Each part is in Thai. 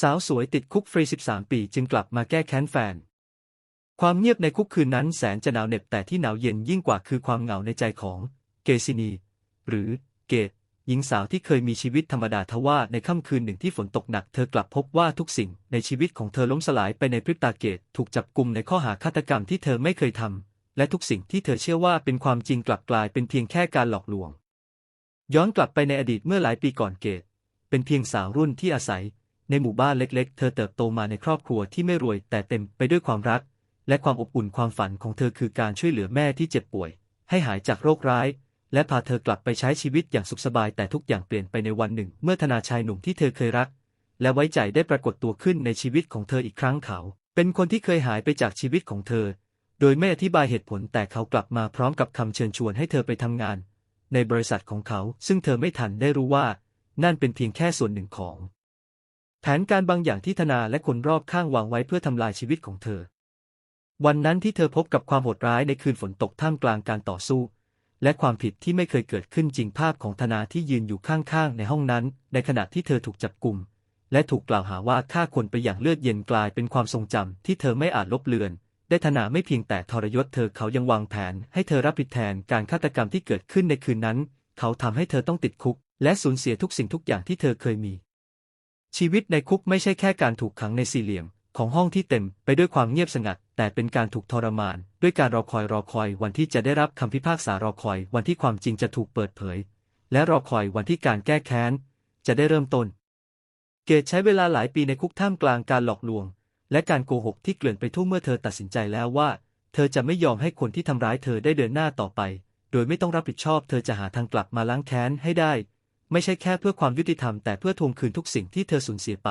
สาวสวยติดคุกฟรี 13 ปีจึงกลับมาแก้แค้นแฟน ความเงียบในคุกคืนนั้นแสนจะหนาวเหน็บแต่ที่หนาวเย็นยิ่งกว่าคือความเหงาในใจของเกซินี หรือเกตหญิงสาวที่เคยมีชีวิตธรรมดาทว่าในค่ำคืนหนึ่งที่ฝนตกหนักเธอกลับพบว่าทุกสิ่งในชีวิตของเธอล้มสลายไปในพริบตาเกตถูกจับกลุ่มในข้อหาฆาตกรรมที่เธอไม่เคยทำและทุกสิ่งที่เธอเชื่อว่าเป็นความจริงกลับกลายเป็นเพียงแค่การหลอกลวง ย้อนกลับไปในอดีตเมื่อหลายปีก่อนเกตเป็นเพียงสาวรุ่นที่อาศัย ในหมู่บ้านเล็ก ๆ เธอเติบโตมาในครอบครัวที่ไม่รวยแต่เต็มไปด้วยความรัก และความอบอุ่นความฝันของเธอคือการช่วยเหลือแม่ที่เจ็บป่วย ให้หายจากโรคร้าย และพาเธอกลับไปใช้ชีวิตอย่างสุขสบายแต่ทุกอย่างเปลี่ยนไปในวันหนึ่ง เมื่อธนาชายหนุ่มที่เธอเคยรัก และไว้ใจได้ปรากฏตัวขึ้นในชีวิตของเธออีกครั้งเขา เป็นคนที่เคยหายไปจากชีวิตของเธอ โดยไม่อธิบายเหตุผลแต่เขากลับมาพร้อมกับคำเชิญชวนให้เธอไปทำงาน ในบริษัทของเขาซึ่งเธอไม่ทันได้รู้ว่า นั่นเป็นเพียงแค่ส่วนหนึ่งของ แผนการบางอย่างที่ธนาและคนรอบข้างวางไว้เพื่อทำลายชีวิตของเธอ วันนั้นที่เธอพบกับความโหดร้ายในคืนฝนตกท่ามกลางการต่อสู้ และความผิดที่ไม่เคยเกิดขึ้นจริงภาพของธนาที่ยืนอยู่ข้างๆในห้องนั้น ในขณะที่เธอถูกจับกลุ่ม และถูกกล่าวหาว่าฆ่าคนไปอย่างเลือดเย็นกลายเป็นความทรงจำที่เธอไม่อาจลบเลือนได้ธนาไม่เพียงแต่ทรยศเธอเขายังวางแผน ให้เธอรับผิดแทนการฆาตกรรมที่เกิดขึ้นในคืนนั้น เขาทำให้เธอต้องติดคุก และสูญเสียทุกสิ่งทุกอย่างที่เธอเคยมี ชีวิตในคุกไม่ใช่แค่การถูกขังในสี่เหลี่ยม ของห้องที่เต็มไปด้วยความเงียบสงัด แต่เป็นการถูกทรมาน ด้วยการรอคอยรอคอยวันที่จะได้รับคำพิพากษารอคอยวันที่ความจริงจะถูกเปิดเผย และรอคอยวันที่การแก้แค้น จะได้เริ่มต้น เกตใช้เวลาหลายปีในคุกท่ามกลางการหลอกลวง และการโกหกที่เกลื่อนไปทั่วเมื่อเธอตัดสินใจแล้วว่า เธอจะไม่ยอมให้คนที่ทำร้ายเธอได้เดินหน้าต่อไป โดยไม่ต้องรับผิดชอบ เธอจะหาทางกลับมาล้างแค้นให้ได้ ไม่ใช่แค่เพื่อความยุติธรรมแต่เพื่อทวงคืนทุกสิ่งที่เธอสูญเสียไป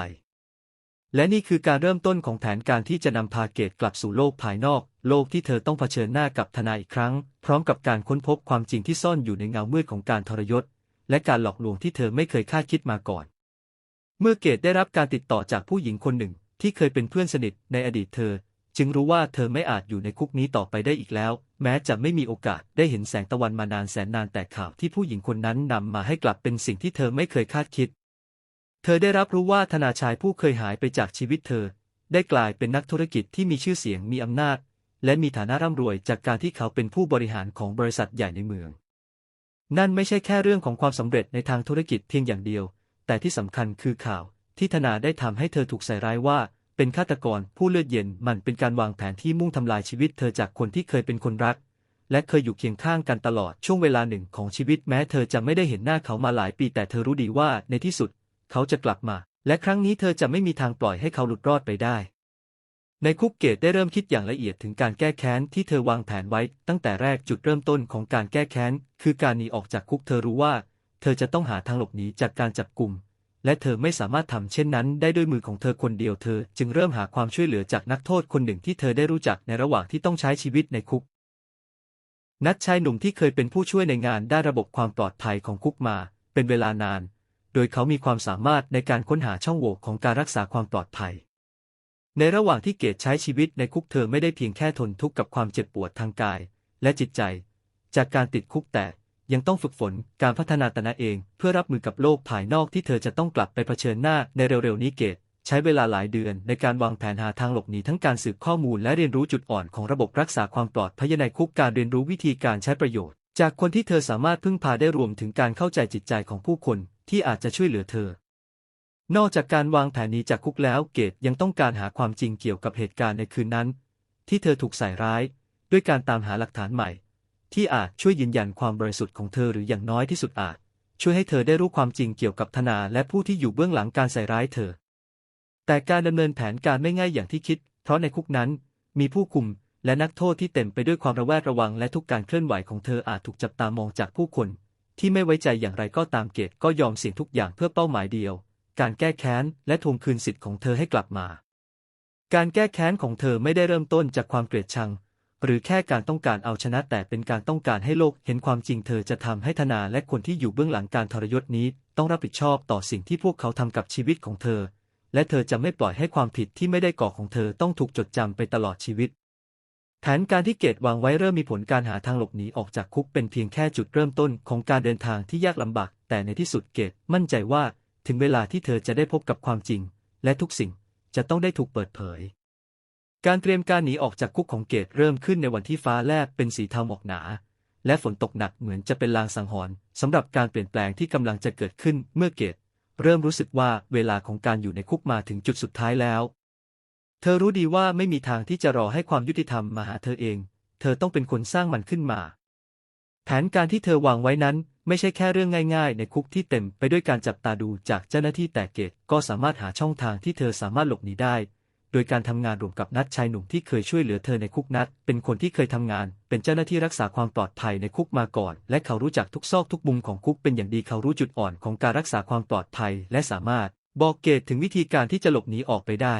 และนี่คือการเริ่มต้นของแผนการที่จะนำพาเกตกลับสู่โลกภายนอก โลกที่เธอต้องเผชิญหน้ากับทนายอีกครั้ง พร้อมกับการค้นพบความจริงที่ซ่อนอยู่ในเงามืดของการทรยศ และการหลอกลวงที่เธอไม่เคยคาดคิดมาก่อน เมื่อเกตได้รับการติดต่อจากผู้หญิงคนหนึ่ง ที่เคยเป็นเพื่อนสนิทในอดีตเธอ จึงรู้ว่าเธอไม่อาจอยู่ในคุกนี้ต่อไปได้อีกแล้ว แม้จะไม่มีโอกาสได้เห็นแสงตะวันมานานแสนนานแต่ข่าวที่ผู้หญิงคนนั้นนำมาให้กลับเป็นสิ่งที่เธอไม่เคยคาดคิด เธอได้รับรู้ว่าธนาชายผู้เคยหายไปจากชีวิตเธอ ได้กลายเป็นนักธุรกิจที่มีชื่อเสียงมีอำนาจ และมีฐานะร่ำรวยจากการที่เขาเป็นผู้บริหารของบริษัทใหญ่ในเมือง นั่นไม่ใช่แค่เรื่องของความสำเร็จในทางธุรกิจเพียงอย่างเดียว แต่ที่สำคัญคือข่าวที่ธนาได้ทำให้เธอถูกใส่ร้ายว่า เป็นฆาตกรผู้เลือดเย็นมันเป็นการวางแผนที่มุ่งทำลายชีวิตเธอจากคนที่เคยเป็นคนรัก และเคยอยู่เคียงข้างกันตลอดช่วงเวลาหนึ่งของชีวิตแม้เธอจะไม่ได้เห็นหน้าเขามาหลายปี แต่เธอรู้ดีว่าในที่สุด เขาจะกลับมา และครั้งนี้เธอจะไม่มีทางปล่อยให้เขาหลุดรอดไปได้ ในคุกเกตได้เริ่มคิดอย่างละเอียดถึงการแก้แค้นที่เธอวางแผนไว้ตั้งแต่แรกจุดเริ่มต้นของการแก้แค้นคือการหนีออกจากคุกเธอรู้ว่า เธอจะต้องหาทางหลบหนีจากการจับกลุ่ม และเธอไม่สามารถทำเช่นนั้นได้ด้วยมือของเธอคนเดียวเธอ จึงเริ่มหาความช่วยเหลือจากนักโทษคนหนึ่งที่เธอได้รู้จักในระหว่างที่ต้องใช้ชีวิตในคุก นัดชายหนุ่มที่เคยเป็นผู้ช่วยในงานด้านระบบความปลอดภัยของคุกมา เป็นเวลานาน โดยเขามีความสามารถในการค้นหาช่องโหว่ของการรักษาความปลอดภัย ในระหว่างที่เกตใช้ชีวิตในคุกเธอไม่ได้เพียงแค่ทนทุกข์กับความเจ็บปวดทางกาย และจิตใจ จากการติดคุกแต่ ยังต้องฝึกฝนการพัฒนาตนเอง เพื่อรับมือกับโลกภายนอกที่เธอจะต้องกลับไปเผชิญหน้าในเร็วๆนี้เกตใช้เวลาหลายเดือนในการวางแผนหาทางหลบหนีทั้งการสืบข้อมูลและเรียนรู้จุดอ่อนของระบบรักษาความปลอดภัยในคุกการเรียนรู้วิธีการใช้ประโยชน์ จากคนที่เธอสามารถพึ่งพาได้รวมถึงการเข้าใจจิตใจของผู้คนที่อาจจะช่วยเหลือเธอ นอกจากการวางแผนหนี้จากคุกแล้วเกตยังต้องการหาความจริงเกี่ยวกับเหตุการณ์ในคืนนั้น ที่เธอถูกใส่ร้าย ด้วยการตามหาหลักฐานใหม่ ที่อาจช่วยยืนยันความบริสุทธิ์ของเธอหรืออย่างน้อยที่สุดอาจ ช่วยให้เธอได้รู้ความจริงเกี่ยวกับธนาและผู้ที่อยู่เบื้องหลังการใส่ร้ายเธอ แต่การดำเนินแผนการไม่ง่ายอย่างที่คิด เพราะในคุกนั้น มีผู้คุมและนักโทษที่เต็มไปด้วยความระแวดระวังและทุกการเคลื่อนไหวของเธออาจถูกจับตามองจากผู้คน ที่ไม่ไว้ใจอย่างไรก็ตามเกตก็ยอมเสี่ยงทุกอย่างเพื่อเป้าหมายเดียว การแก้แค้นและทวงคืนสิทธิ์ของเธอให้กลับมา การแก้แค้นของเธอไม่ได้เริ่มต้นจากความเกลียดชัง หรือแค่การต้องการเอาชนะแต่เป็นการต้องการให้โลกเห็นความจริงเธอจะทำให้ธนาและคนที่อยู่เบื้องหลังการทรยศนี้ต้องรับผิดชอบต่อสิ่งที่พวกเขาทำกับชีวิตของเธอ และเธอจะไม่ปล่อยให้ความผิดที่ไม่ได้ก่อของเธอต้องถูกจดจำไปตลอดชีวิต แผนการที่เกตวางไว้เริ่มมีผลการหาทางหลบหนีออกจากคุกเป็นเพียงแค่จุดเริ่มต้นของการเดินทางที่ยากลำบาก แต่ในที่สุดเกตมั่นใจว่าถึงเวลาที่เธอจะได้พบกับความจริง และทุกสิ่งจะต้องได้ถูกเปิดเผย การเตรียมการหนีออกจากคุกของเกตเริ่มขึ้นในวันที่ฟ้าแลบเป็นสีเทาหมอกหนา และฝนตกหนักเหมือนจะเป็นลางสังหรณ์สำหรับการเปลี่ยนแปลงที่กำลังจะเกิดขึ้นเมื่อเกตเริ่มรู้สึกว่าเวลาของการอยู่ในคุกมาถึงจุดสุดท้ายแล้ว เธอรู้ดีว่าไม่มีทางที่จะรอให้ความยุติธรรมมาหาเธอเอง เธอต้องเป็นคนสร้างมันขึ้นมา แผนการที่เธอวางไว้นั้น ไม่ใช่แค่เรื่องง่าย ๆ ในคุกที่เต็มไปด้วยการจับตาดูจากเจ้าหน้าที่แต่เกตก็สามารถหาช่องทางที่เธอสามารถหลบหนีได้ ดยการทำงานร่วมกับนัดชายหนุ่มที่เคยช่วยเหลือเธอในคุกนัด เป็นคนที่เคยทำงาน เป็นเจ้าหน้าที่รักษาความปลอดภัยในคุกมาก่อน และเขารู้จักทุกซอกทุกมุมของคุกเป็นอย่างดีเขารู้จุดอ่อนของการรักษาความปลอดภัย และสามารถบอกเกตถึงวิธีการที่จะหลบหนีออกไปได้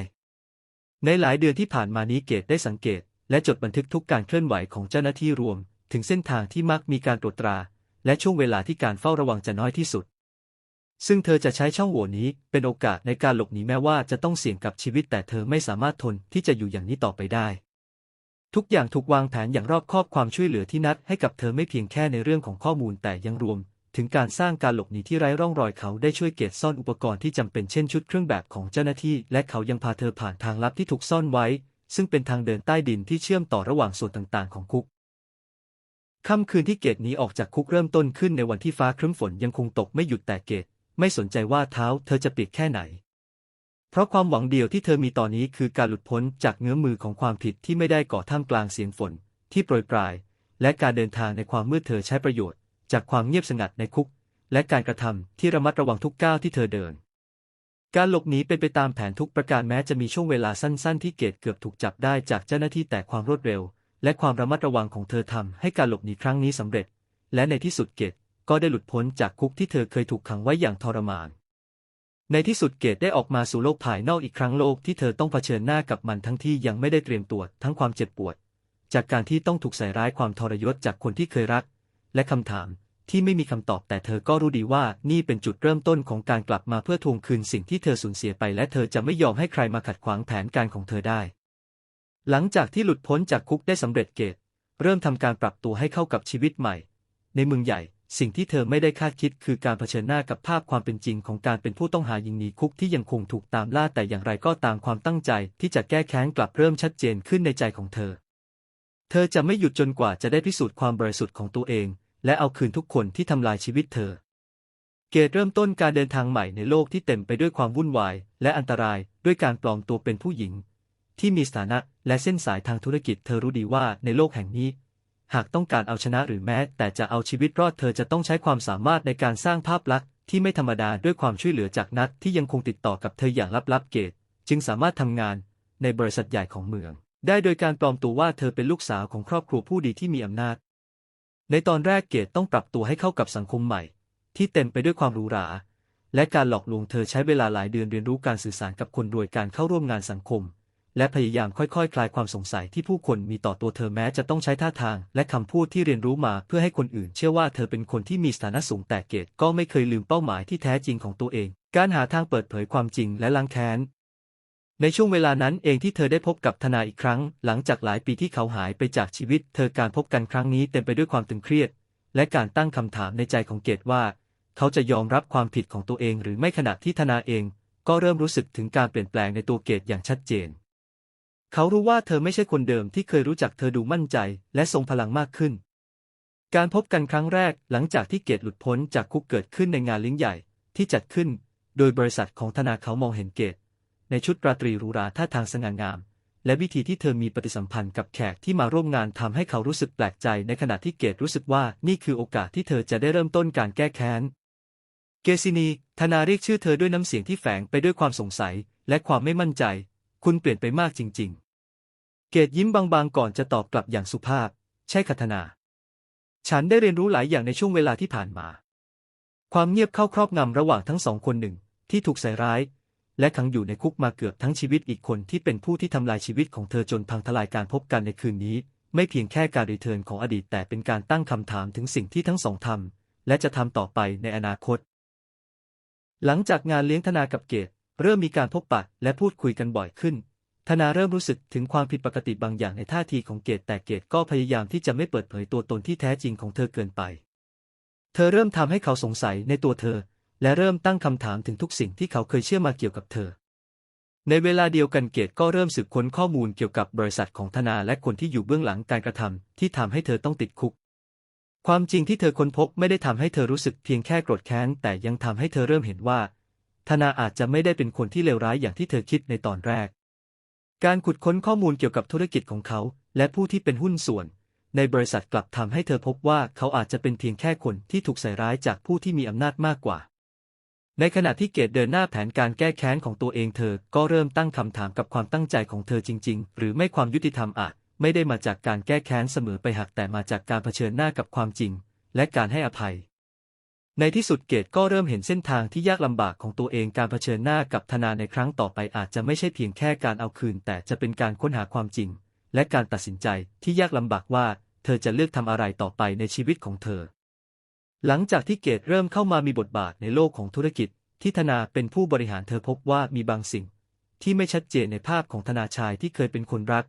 ในหลายเดือนที่ผ่านมานี้เกตได้สังเกต และจดบันทึกทุกการเคลื่อนไหวของเจ้าหน้าที่รวม ถึงเส้นทางที่มักมีการตรวจตรา และช่วงเวลาที่การเฝ้าระวังจะน้อยที่สุด ซึ่งเธอจะใช้ช่องโหว่นี้เป็นโอกาสในการหลบหนีแม้ว่าจะต้องเสี่ยงกับชีวิตแต่เธอไม่สามารถทนที่จะอยู่อย่างนี้ต่อไปได้ ทุกอย่างถูกวางแผนอย่างรอบคอบความช่วยเหลือที่นัดให้กับเธอไม่เพียงแค่ในเรื่องของข้อมูลแต่ยังรวม ถึงการสร้างการหลบหนีที่ไร้ร่องรอยเขาได้ช่วยเก็บซ่อนอุปกรณ์ที่จำเป็นเช่นชุดเครื่องแบบของเจ้าหน้าที่ และเขายังพาเธอผ่านทางลับที่ถูกซ่อนไว้ ซึ่งเป็นทางเดินใต้ดินที่เชื่อมต่อระหว่างส่วนต่างๆ ของคุกค่ำคืนที่เกตหนีออกจากคุกเริ่มต้นขึ้นในวันที่ฟ้าครึ้มฝนยังคงตกไม่หยุดแต่เกต ไม่สนใจว่าเท้าเธอจะเปียกแค่ไหน เพราะความหวังเดียวที่เธอมีตอนนี้คือการหลุดพ้นจากเงื้อมือของความผิดที่ไม่ได้ก่อท่ามกลางเสียงฝนที่โปรยปลาย และการเดินทางในความมืดเธอใช้ประโยชน์ จากความเงียบสงัดในคุก และการกระทำที่ระมัดระวังทุกก้าวที่เธอเดิน การหลบหนีเป็นไปตามแผนทุกประการแม้จะมีช่วงเวลาสั้น ๆ ที่เกตเกือบถูกจับได้จากเจ้าหน้าที่แต่ความรวดเร็ว และความระมัดระวังของเธอทำให้การหลบหนีครั้งนี้สำเร็จ และในที่สุดเกต ก็ได้หลุดพ้นจากคุกที่เธอเคยถูกขังไว้อย่างทรมาน ในที่สุดเกตได้ออกมาสู่โลกภายนอกอีกครั้งโลกที่เธอต้องเผชิญหน้ากับมันทั้งที่ยังไม่ได้เตรียมตัวทั้งความเจ็บปวด จากการที่ต้องถูกใส่ร้ายความทรยศจากคนที่เคยรัก และคำถามที่ไม่มีคำตอบแต่เธอก็รู้ดีว่านี่เป็นจุดเริ่มต้นของการกลับมาเพื่อทวงคืนสิ่งที่เธอสูญเสียไปและเธอจะไม่ยอมให้ใครมาขัดขวางแผนการของเธอได้ หลังจากที่หลุดพ้นจากคุกได้สำเร็จเกต เริ่มทำการปรับตัวให้เข้ากับชีวิตใหม่ ในเมืองใหญ่ สิ่งที่เธอไม่ได้คาดคิดคือการเผชิญหน้ากับภาพความเป็นจริงของการเป็นผู้ต้องหายิงหนีคุกที่ยังคงถูกตามล่าแต่อย่างไรก็ตามความตั้งใจที่จะแก้แค้นกลับเริ่มชัดเจนขึ้นในใจของเธอ เธอจะไม่หยุดจนกว่าจะได้พิสูจน์ความบริสุทธิ์ของตัวเอง และเอาคืนทุกคนที่ทำลายชีวิตเธอ เกตเริ่มต้นการเดินทางใหม่ในโลกที่เต็มไปด้วยความวุ่นวาย และอันตรายด้วยการปลอมตัวเป็นผู้หญิง ที่มีสถานะและเส้นสายทางธุรกิจเธอรู้ดีว่าในโลกแห่งนี้ หากต้องการเอาชนะหรือแม้ แต่จะเอาชีวิตรอดเธอจะต้องใช้ความสามารถในการสร้างภาพลักษณ์ที่ไม่ธรรมดาด้วยความช่วยเหลือจากนัดที่ยังคงติดต่อกับเธออย่างลับๆเกต จึงสามารถทำงานในบริษัทใหญ่ของเมือง ได้โดยการปลอมตัวว่าเธอเป็นลูกสาวของครอบครัวผู้ดีที่มีอำนาจ ในตอนแรกเกตต้องปรับตัวให้เข้ากับสังคมใหม่ ที่เต็มไปด้วยความหรูหราและการหลอกลวงเธอใช้เวลาหลายเดือนเรียนรู้การสื่อสารกับคนรวยการเข้าร่วมงานสังคม และพยายามค่อยๆคลายความสงสัยที่ผู้คนมีต่อตัวเธอแม้จะต้องใช้ท่าทาง และคำพูดที่เรียนรู้มาเพื่อให้คนอื่น เชื่อว่าเธอเป็นคนที่มีสถานะสูงแต่เกตก็ไม่เคยลืมเป้าหมายที่แท้จริงของตัวเอง การหาทางเปิดเผยความจริงและล้างแค้นในช่วงเวลานั้นเองที่เธอได้พบกับธนาอีกครั้ง หลังจากหลายปีที่เขาหายไปจากชีวิต เธอการพบกันครั้งนี้เต็มไปด้วยความตึงเครียด และการตั้งคำถามในใจของเกตว่า เขาจะยอมรับความผิดของตัวเองหรือไม่ขณะที่ธนาเอง ก็เริ่มรู้สึกถึงการเปลี่ยนแปลงในตัวเกตอย่างชัดเจน เขารู้ว่าเธอไม่ใช่คนเดิมที่เคยรู้จักเธอดูมั่นใจและทรงพลังมากขึ้น การพบกันครั้งแรกหลังจากที่เกตหลุดพ้นจากคุกเกิดขึ้นในงานเลี้ยงใหญ่ที่จัดขึ้น โดยบริษัทของธนาเขามองเห็นเกต ในชุดราตรีรูราท่าทางสง่างาม และวิธีที่เธอมีปฏิสัมพันธ์กับแขกที่มาร่วมงานทำให้เขารู้สึกแปลกใจในขณะที่เกตรู้สึกว่านี่คือโอกาสที่เธอจะได้เริ่มต้นการแก้แค้น เกซินีธนาเรียกชื่อเธอด้วยน้ำเสียงที่แฝงไปด้วยความสงสัยและความไม่มั่นใจ คุณเปลี่ยนไปมากจริง ๆ เกตยิ้มบางๆ ก่อนจะตอบกลับอย่างสุภาพ ใช่คัธนา ฉันได้เรียนรู้หลายอย่างในช่วงเวลาที่ผ่านมา ความเงียบเข้าครอบงำระหว่างทั้งสองคนหนึ่ง ที่ถูกใส่ร้าย และขังอยู่ในคุกมาเกือบทั้งชีวิตอีกคนที่เป็นผู้ที่ทำลายชีวิตของเธอจนพังทลายการพบกันในคืนนี้ ไม่เพียงแค่การรีเทิร์นของอดีตแต่เป็นการตั้งคำถามถึงสิ่งที่ทั้งสองทำและจะทำต่อไปในอนาคต หลังจากงานเลี้ยงธนากับเกต เริ่มมีการพบปะและพูดคุยกันบ่อยขึ้น ธนาเริ่มรู้สึกถึงความผิดปกติบางอย่างในท่าทีของเกตแต่เกตก็พยายามที่จะไม่เปิดเผยตัวตนที่แท้จริงของเธอเกินไป เธอเริ่มทำให้เขาสงสัยในตัวเธอ และเริ่มตั้งคำถามถึงทุกสิ่งที่เขาเคยเชื่อมาเกี่ยวกับเธอ ในเวลาเดียวกันเกตก็เริ่มสืบค้นข้อมูลเกี่ยวกับบริษัทของธนาและคนที่อยู่เบื้องหลังการกระทำที่ทำให้เธอต้องติดคุกความจริงที่เธอค้นพบไม่ได้ทำให้เธอรู้สึกเพียงแค่โกรธแค้นแต่ยังทำให้เธอเริ่มเห็นว่า ธนาอาจจะไม่ได้เป็นคนที่เลวร้ายอย่างที่เธอคิดในตอนแรก การขุดค้นข้อมูลเกี่ยวกับธุรกิจของเขา และผู้ที่เป็นหุ้นส่วน ในบริษัทกลับทำให้เธอพบว่าเขาอาจจะเป็นเพียงแค่คนที่ถูกใส่ร้ายจากผู้ที่มีอำนาจมากกว่า ในขณะที่เกตเดินหน้าแผนการแก้แค้นของตัวเองเธอก็เริ่มตั้งคำถามกับความตั้งใจของเธอจริง ๆ หรือไม่ความยุติธรรมอาจไม่ได้มาจากการแก้แค้นเสมอไปหักแต่มาจากการเผชิญหน้ากับความจริง และการให้อภัย ในที่สุดเกตก็เริ่มเห็นเส้นทางที่ยากลำบากของตัวเองการเผชิญหน้ากับธนาในครั้งต่อไปอาจจะไม่ใช่เพียงแค่การเอาคืน แต่จะเป็นการค้นหาความจริง และการตัดสินใจที่ยากลำบากว่า เธอจะเลือกทำอะไรต่อไปในชีวิตของเธอ หลังจากที่เกตเริ่มเข้ามามีบทบาทในโลกของธุรกิจ ที่ธนาเป็นผู้บริหารเธอพบว่ามีบางสิ่ง ที่ไม่ชัดเจนในภาพของธนาชายที่เคยเป็นคนรัก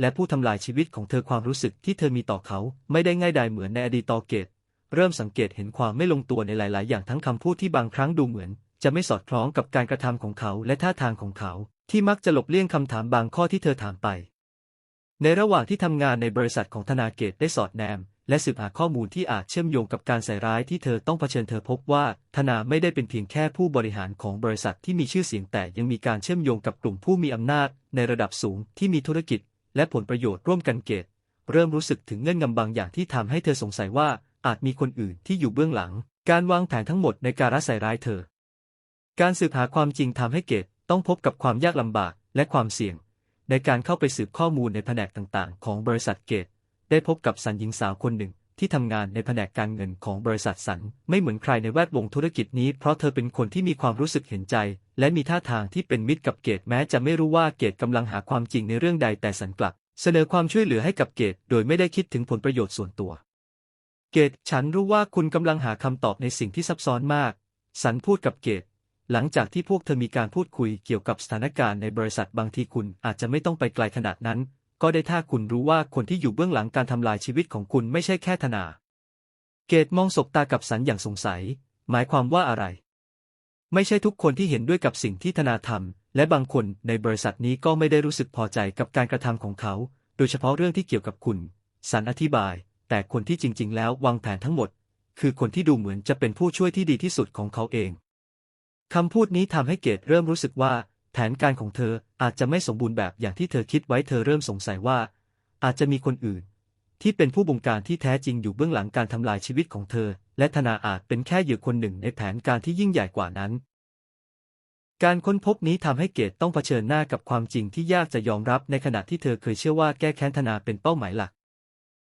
และผู้ทำลายชีวิตของเธอความรู้สึกที่เธอมีต่อเขา ไม่ได้ง่ายดายเหมือนในอดีตต่อเกต เริ่มสังเกตเห็นความไม่ลงตัวในหลาย ๆ อย่างทั้งคำพูดที่บางครั้งดูเหมือน จะไม่สอดคล้องกับการกระทำของเขาและท่าทางของเขา ที่มักจะหลบเลี่ยงคำถามบางข้อที่เธอถามไป ในระหว่างที่ทำงานในบริษัทของธนาเกตได้สอดแนม และสืบหาข้อมูลที่อาจเชื่อมโยงกับการใส่ร้ายที่เธอต้องเผชิญเธอพบว่าธนาไม่ได้เป็นเพียงแค่ผู้บริหารของบริษัทที่มีชื่อเสียงแต่ยังมีการเชื่อมโยงกับกลุ่มผู้มีอำนาจ ในระดับสูงที่มีธุรกิจ และผลประโยชน์ร่วมกันเกต เริ่มรู้สึกถึงเงื่อนงำบางอย่างที่ทำให้เธอสงสัยว่า อาจมีคนอื่นที่อยู่เบื้องหลัง การวางแผนทั้งหมดในการรัใส่ร้ายเธอ การสืบหาความจริงทำให้เกตต้องพบกับความยากลำบากและความเสี่ยง ในการเข้าไปสืบข้อมูลในแผนกต่างๆ ของบริษัทเกต ได้พบกับสันหญิงสาวคนหนึ่งที่ทำงานในแผนกการเงินของบริษัทสัน ไม่เหมือนใครในแวดวงธุรกิจนี้ เพราะเธอเป็นคนที่มีความรู้สึกเห็นใจ และมีท่าทางที่เป็นมิตรกับเกตแม้จะไม่รู้ว่าเกตกำลังหาความจริงในเรื่องใดแต่สันกลับ เสนอความช่วยเหลือให้กับเกตโดยไม่ได้คิดถึงผลประโยชน์ส่วนตัว เกตฉันรู้ว่าคุณกำลังหาคำตอบในสิ่งที่ซับซ้อนมาก สันพูดกับเกต หลังจากที่พวกเธอมีการพูดคุยเกี่ยวกับสถานการณ์ในบริษัทบางทีคุณอาจจะไม่ต้องไปไกลขนาดนั้น ก็ได้ถ้าคุณรู้ว่าคนที่อยู่เบื้องหลังการทำลายชีวิตของคุณไม่ใช่แค่ธนา เกตมองสบตากับสันอย่างสงสัย หมายความว่าอะไร ไม่ใช่ทุกคนที่เห็นด้วยกับสิ่งที่ธนาทำและบางคนในบริษัทนี้ก็ไม่ได้รู้สึกพอใจกับการกระทำของเขา โดยเฉพาะเรื่องที่เกี่ยวกับคุณ สันอธิบาย แต่คนที่จริง ๆ แล้ววางแผนทั้งหมด คือคนที่ดูเหมือนจะเป็นผู้ช่วยที่ดีที่สุดของเขาเองคำพูดนี้ทำให้เกตเริ่มรู้สึกว่า แผนการของเธออาจจะไม่สมบูรณ์แบบอย่างที่เธอคิดไว้เธอเริ่มสงสัยว่า อาจจะมีคนอื่น ที่เป็นผู้บงการที่แท้จริงอยู่เบื้องหลังการทำลายชีวิตของเธอ และธนาอาจเป็นแค่เหยื่อคนหนึ่งในแผนการที่ยิ่งใหญ่กว่านั้น การค้นพบนี้ทำให้เกตต้องเผชิญหน้ากับความจริงที่ยากจะยอมรับในขณะที่เธอเคยเชื่อว่าแก้แค้นธนาเป็นเป้าหมายหลัก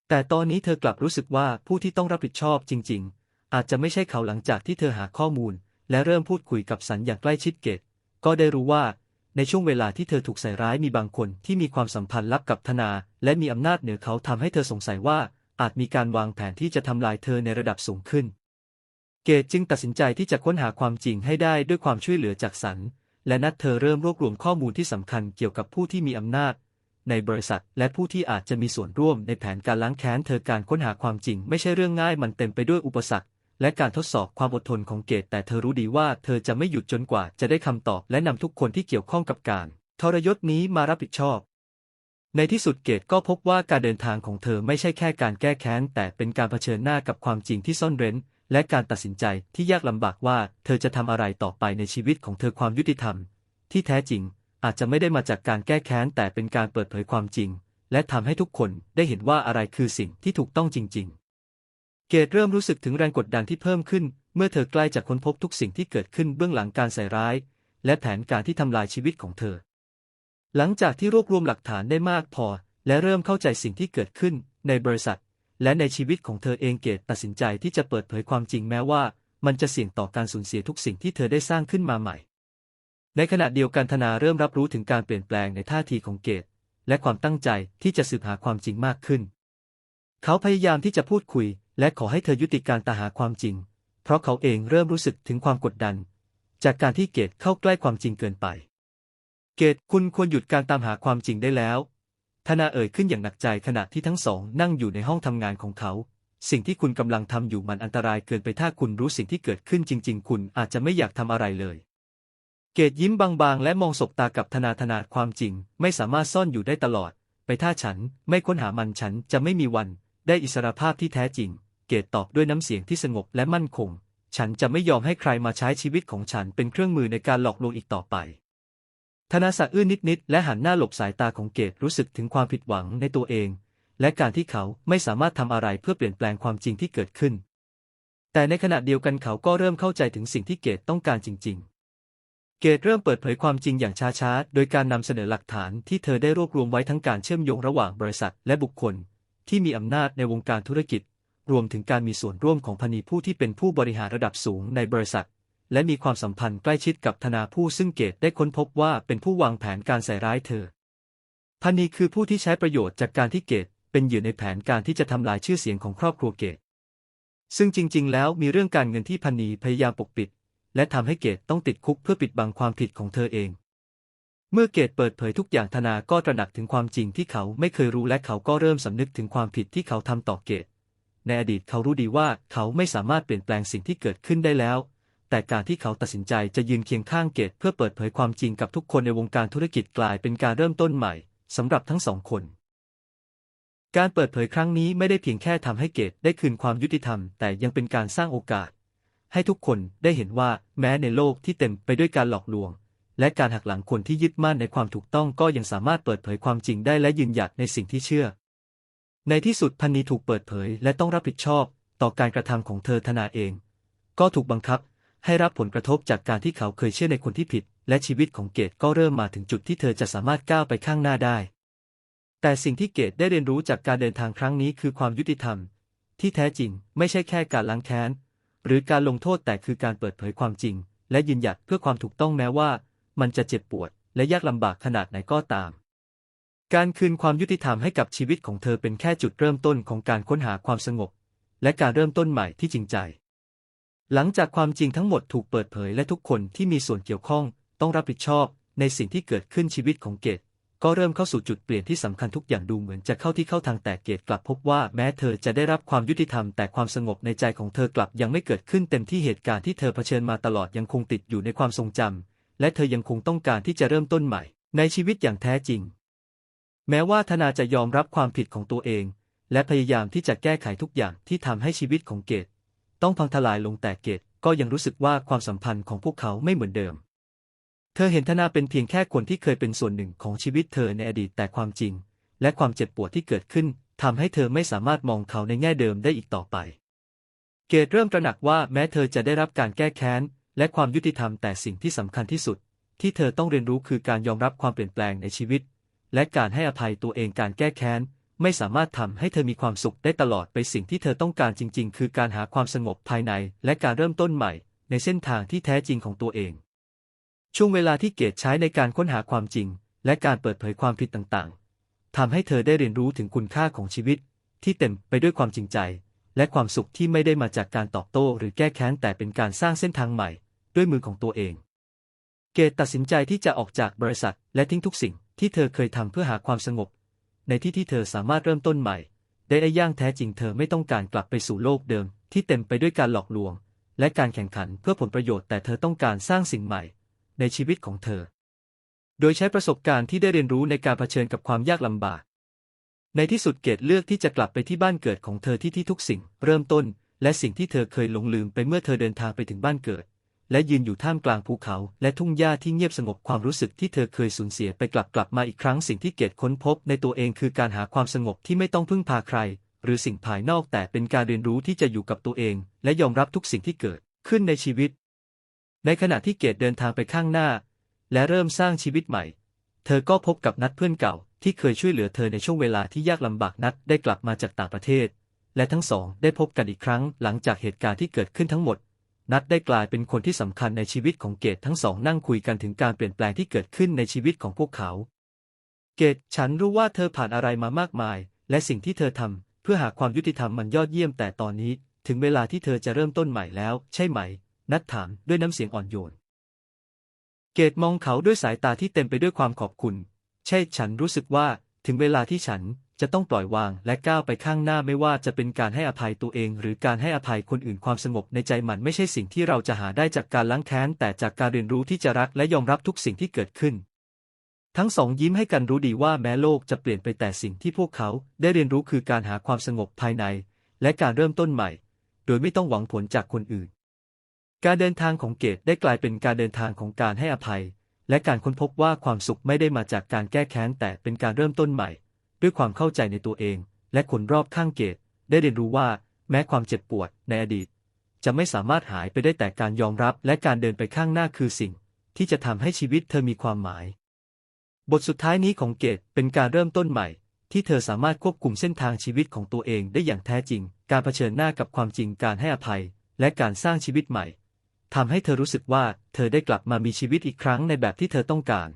แต่ตอนนี้เธอกลับรู้สึกว่าผู้ที่ต้องรับผิดชอบจริง ๆ อาจจะไม่ใช่เขาหลังจากที่เธอหาข้อมูล และเริ่มพูดคุยกับสันอย่างใกล้ชิดเกต ก็ได้รู้ว่า ในช่วงเวลาที่เธอถูกใส่ร้ายมีบางคนที่มีความสัมพันธ์ลับกับธนา และมีอำนาจเหนือเขาทำให้เธอสงสัยว่า อาจมีการวางแผนที่จะทำลายเธอในระดับสูงขึ้น เกตจึงตัดสินใจที่จะค้นหาความจริงให้ได้ด้วยความช่วยเหลือจากสัน และนัดเธอเริ่มรวบรวมข้อมูลที่สำคัญเกี่ยวกับผู้ที่มีอำนาจ ในบริษัท และผู้ที่อาจจะมีส่วนร่วมในแผนการล้างแค้นเธอการค้นหาความจริง ไม่ใช่เรื่องง่ายมันเต็มไปด้วยอุปสรรค และการทดสอบความอดทนของเกตแต่เธอรู้ดีว่าเธอจะไม่หยุดจนกว่าจะได้คำตอบและนำทุกคนที่เกี่ยวข้องกับการทรยศนี้มารับผิดชอบ ในที่สุดเกตก็พบว่าการเดินทางของเธอไม่ใช่แค่การแก้แค้น แต่เป็นการเผชิญหน้ากับความจริงที่ซ่อนเร้น และการตัดสินใจที่ยากลำบากว่า เธอจะทำอะไรต่อไปในชีวิตของเธอความยุติธรรม ที่แท้จริง อาจจะไม่ได้มาจากการแก้แค้นแต่เป็นการเปิดเผยความจริง และทำให้ทุกคนได้เห็นว่าอะไรคือสิ่งที่ถูกต้องจริง ๆ เกตเริ่มรู้สึกถึงแรงกดดันที่เพิ่มขึ้น เมื่อเธอใกล้จะค้นพบทุกสิ่งที่เกิดขึ้นเบื้องหลังการใส่ร้าย และแผนการที่ทำลายชีวิตของเธอ หลังจากที่รวบรวมหลักฐานได้มากพอ และเริ่มเข้าใจสิ่งที่เกิดขึ้นในบริษัท และในชีวิตของเธอเองเกตตัดสินใจที่จะเปิดเผยความจริงแม้ว่า มันจะเสี่ยงต่อการสูญเสียทุกสิ่งที่เธอได้สร้างขึ้นมาใหม่ ในขณะเดียวกันธนาเริ่มรับรู้ถึงการเปลี่ยนแปลงในท่าทีของเกต และความตั้งใจที่จะสืบหาความจริงมากขึ้น เขาพยายามที่จะพูดคุย และขอให้เธอยุติการตาหาความจริง เพราะเขาเองเริ่มรู้สึกถึงความกดดัน จากการที่เกตเข้าใกล้ความจริงเกินไป เกตคุณควรหยุดการตามหาความจริงได้แล้วธนาเอ่ยขึ้นอย่างหนักใจขณะที่ทั้งสองนั่งอยู่ในห้องทำงานของเขา สิ่งที่คุณกำลังทำอยู่มันอันตรายเกินไปถ้าคุณรู้สิ่งที่เกิดขึ้นจริง ๆ คุณอาจจะไม่อยากทำอะไรเลย เกตยิ้มบางๆ และมองสบตากับธนาธนาความจริง ไม่สามารถซ่อนอยู่ได้ตลอด ไปถ้าฉันไม่ค้นหามันฉันจะไม่มีวัน ได้อิสรภาพที่แท้จริง เกตตอบด้วยน้ำเสียงที่สงบและมั่นคง ฉันจะไม่ยอมให้ใครมาใช้ชีวิตของฉันเป็นเครื่องมือในการหลอกลวงอีกต่อไป ธนาสะอื้นนิดๆและหันหน้าหลบสายตาของเกตรู้สึกถึงความผิดหวังในตัวเอง และการที่เขาไม่สามารถทำอะไรเพื่อเปลี่ยนแปลงความจริงที่เกิดขึ้น แต่ในขณะเดียวกันเขาก็เริ่มเข้าใจถึงสิ่งที่เกตต้องการจริง ๆ เกตเริ่มเปิดเผยความจริงอย่างช้าๆ โดยการนำเสนอหลักฐานที่เธอได้รวบรวมไว้ทั้งการเชื่อมโยงระหว่างบริษัทและบุคคล ที่มีอำนาจในวงการธุรกิจ รวมถึงการมีส่วนร่วมของพนีผู้ที่เป็นผู้บริหารระดับสูงในบริษัท และมีความสัมพันธ์ใกล้ชิดกับธนาผู้ซึ่งเกตได้ค้นพบว่าเป็นผู้วางแผนการใส่ร้ายเธอพนนีคือผู้ที่ใช้ประโยชน์จากการที่เกตเป็นเหยื่อในแผนการที่จะทำลายชื่อเสียงของครอบครัวเกตซึ่งจริง ๆ แล้วมีเรื่องการเงินที่พันนีพยายามปกปิด และทำให้เกตต้องติดคุกเพื่อปิดบังความผิดของเธอเอง เมื่อเกตเปิดเผยทุกอย่างธนาก็ตระหนักถึงความจริงที่เขาไม่เคยรู้และเขาก็เริ่มสำนึกถึงความผิดที่เขาทำต่อเกต ในอดีตเขารู้ดีว่าเขาไม่สามารถเปลี่ยนแปลงสิ่งที่เกิดขึ้นได้แล้ว แต่การที่เขาตัดสินใจจะยืนเคียงข้างเกตเพื่อเปิดเผยความจริงกับทุกคนในวงการธุรกิจกลายเป็นการเริ่มต้นใหม่สำหรับทั้งสองคนการเปิดเผยครั้งนี้ไม่ได้เพียงแค่ทำให้เกตได้คืนความยุติธรรม แต่ยังเป็นการสร้างโอกาส ให้ทุกคนได้เห็นว่าแม้ในโลกที่เต็มไปด้วยการหลอกลวง และการหักหลังคนที่ยึดมั่นในความถูกต้องก็ยังสามารถเปิดเผยความจริงได้และยืนหยัดในสิ่งที่เชื่อ ในที่สุดพันนีถูกเปิดเผยและต้องรับผิดชอบต่อการกระทำของเธอธนาเอง ก็ถูกบังคับให้รับผลกระทบจากการที่เขาเคยเชื่อในคนที่ผิด และชีวิตของเกตก็เริ่มมาถึงจุดที่เธอจะสามารถก้าวไปข้างหน้าได้ แต่สิ่งที่เกตได้เรียนรู้จากการเดินทางครั้งนี้คือความยุติธรรม ที่แท้จริงไม่ใช่แค่การล้างแค้น หรือการลงโทษแต่คือการเปิดเผยความจริง และยืนหยัดเพื่อความถูกต้องแม้ว่า มันจะเจ็บปวด และยากลำบากขนาดไหนก็ตาม การคืนความยุติธรรมให้กับชีวิตของเธอเป็นแค่จุดเริ่มต้นของการค้นหาความสงบ และการเริ่มต้นใหม่ที่จริงใจ หลังจากความจริงทั้งหมดถูกเปิดเผยและทุกคนที่มีส่วนเกี่ยวข้อง ต้องรับผิดชอบในสิ่งที่เกิดขึ้นชีวิตของเกต ก็เริ่มเข้าสู่จุดเปลี่ยนที่สำคัญทุกอย่างดูเหมือนจะเข้าที่เข้าทางแต่เกตกลับพบว่าแม้เธอจะได้รับความยุติธรรมแต่ความสงบในใจของเธอกลับยังไม่เกิดขึ้นเต็มที่เหตุการณ์ที่เธอเผชิญมาตลอดยังคงติดอยู่ในความทรงจำและเธอยังคงต้องการที่จะเริ่มต้นใหม่ ในชีวิตอย่างแท้จริง แม้ว่าธนาจะยอมรับความผิดของตัวเอง และพยายามที่จะแก้ไขทุกอย่างที่ทำให้ชีวิตของเกต ต้องพังทลายลงแต่เกตก็ยังรู้สึกว่าความสัมพันธ์ของพวกเขาไม่เหมือนเดิม เธอเห็นธนาเป็นเพียงแค่คนที่เคยเป็นส่วนหนึ่งของชีวิตเธอในอดีตแต่ความจริง และความเจ็บปวดที่เกิดขึ้นทำให้เธอไม่สามารถมองเขาในแง่เดิมได้อีกต่อไป เกตเริ่มตระหนักว่าแม้เธอจะได้รับการแก้แค้น และความยุติธรรมแต่สิ่งที่สำคัญที่สุด ที่เธอต้องเรียนรู้คือการยอมรับความเปลี่ยนแปลงในชีวิต และการให้อภัยตัวเองการแก้แค้น ไม่สามารถทำให้เธอมีความสุขได้ตลอดไปสิ่งที่เธอต้องการจริง ๆ คือการหาความสงบภายใน และการเริ่มต้นใหม่ ในเส้นทางที่แท้จริงของตัวเอง ช่วงเวลาที่เกตใช้ในการค้นหาความจริง และการเปิดเผยความผิดต่างๆทำให้เธอได้เรียนรู้ถึงคุณค่าของชีวิต ที่เต็มไปด้วยความจริงใจ และความสุขที่ไม่ได้มาจากการตอบโต้ หรือแก้แค้นแต่เป็นการสร้างเส้นทางใหม่ ด้วยมือของตัวเอง เกตตัดสินใจที่จะออกจากบริษัท และทิ้งทุกสิ่งที่เธอเคยทำเพื่อหาความสงบ ในที่ที่เธอสามารถเริ่มต้นใหม่ ได้ไอ้ย่างแท้จริงเธอไม่ต้องการกลับไปสู่โลกเดิม ที่เต็มไปด้วยการหลอกลวง และการแข่งขันเพื่อผลประโยชน์แต่เธอต้องการสร้างสิ่งใหม่ ในชีวิตของเธอ โดยใช้ประสบการณ์ที่ได้เรียนรู้ในการเผชิญกับความยากลำบาก ในที่สุดเกตเลือกที่จะกลับไปที่บ้านเกิดของเธอที่ที่ทุกสิ่ง เริ่มต้น และสิ่งที่เธอเคยหลงลืมไปเมื่อเธอเดินทางไปถึงบ้านเกิด และยืนอยู่ท่ามกลางภูเขา และทุ่งหญ้าที่เงียบสงบความรู้สึกที่เธอเคยสูญเสียไปกลับกลับมาอีกครั้งสิ่งที่เกตค้นพบ ในตัวเองคือการหาความสงบที่ไม่ต้องพึ่งพาใคร หรือสิ่งภายนอกแต่เป็นการเรียนรู้ที่จะอยู่กับตัวเอง และยอมรับทุกสิ่งที่เกิดขึ้นในชีวิต ในขณะที่เกตเดินทางไปข้างหน้า และเริ่มสร้างชีวิตใหม่ เธอก็พบกับนัดเพื่อนเก่า ที่เคยช่วยเหลือเธอในช่วงเวลาที่ยากลำบากนัดได้กลับมาจากต่างประเทศ และทั้งสองได้พบกันอีกครั้งหลังจากเหตุการณ์ที่เกิดขึ้นทั้งหมด นัดได้กลายเป็นคนที่สำคัญในชีวิตของเกตทั้งสองนั่งคุยกันถึงการเปลี่ยนแปลงที่เกิดขึ้นในชีวิตของพวกเขา เกตฉันรู้ว่าเธอผ่านอะไรมามากมาย และสิ่งที่เธอทำเพื่อหาความยุติธรรมมันยอดเยี่ยมแต่ตอนนี้ ถึงเวลาที่เธอจะเริ่มต้นใหม่แล้ว ใช่ไหม นัดถามด้วยน้ำเสียงอ่อนโยน เกตมองเขาด้วยสายตาที่เต็มไปด้วยความขอบคุณ ใช่ฉันรู้สึกว่าถึงเวลาที่ฉันจะต้องปล่อยวางและก้าวไปข้างหน้าไม่ว่าจะเป็นการให้อภัยตัวเอง หรือการให้อภัยคนอื่นความสงบในใจมันไม่ใช่สิ่งที่เราจะหาได้จากการล้างแค้น แต่จากการเรียนรู้ที่จะรักและยอมรับทุกสิ่งที่เกิดขึ้น ทั้งสองยิ้มให้กันรู้ดีว่าแม้โลกจะเปลี่ยนไปแต่สิ่งที่พวกเขาได้เรียนรู้คือการหาความสงบภายใน และการเริ่มต้นใหม่ โดยไม่ต้องหวังผลจากคนอื่น การเดินทางของเกตได้กลายเป็นการเดินทางของการให้อภัย และการค้นพบว่าความสุขไม่ได้มาจากการแก้แค้นแต่เป็นการเริ่มต้นใหม่ ด้วยความเข้าใจในตัวเอง และคนรอบข้างเกตได้เรียนรู้ว่า แม้ความเจ็บปวดในอดีต จะไม่สามารถหายไปได้แต่การยอมรับและการเดินไปข้างหน้าคือสิ่ง ที่จะทำให้ชีวิตเธอมีความหมาย บทสุดท้ายนี้ของเกตเป็นการเริ่มต้นใหม่ ที่เธอสามารถควบคุมเส้นทางชีวิตของตัวเองได้อย่างแท้จริง การเผชิญหน้ากับความจริงการให้อภัย และการสร้างชีวิตใหม่ ทำให้เธอรู้สึกว่าเธอได้กลับมามีชีวิตอีกครั้งในแบบที่เธอต้องการ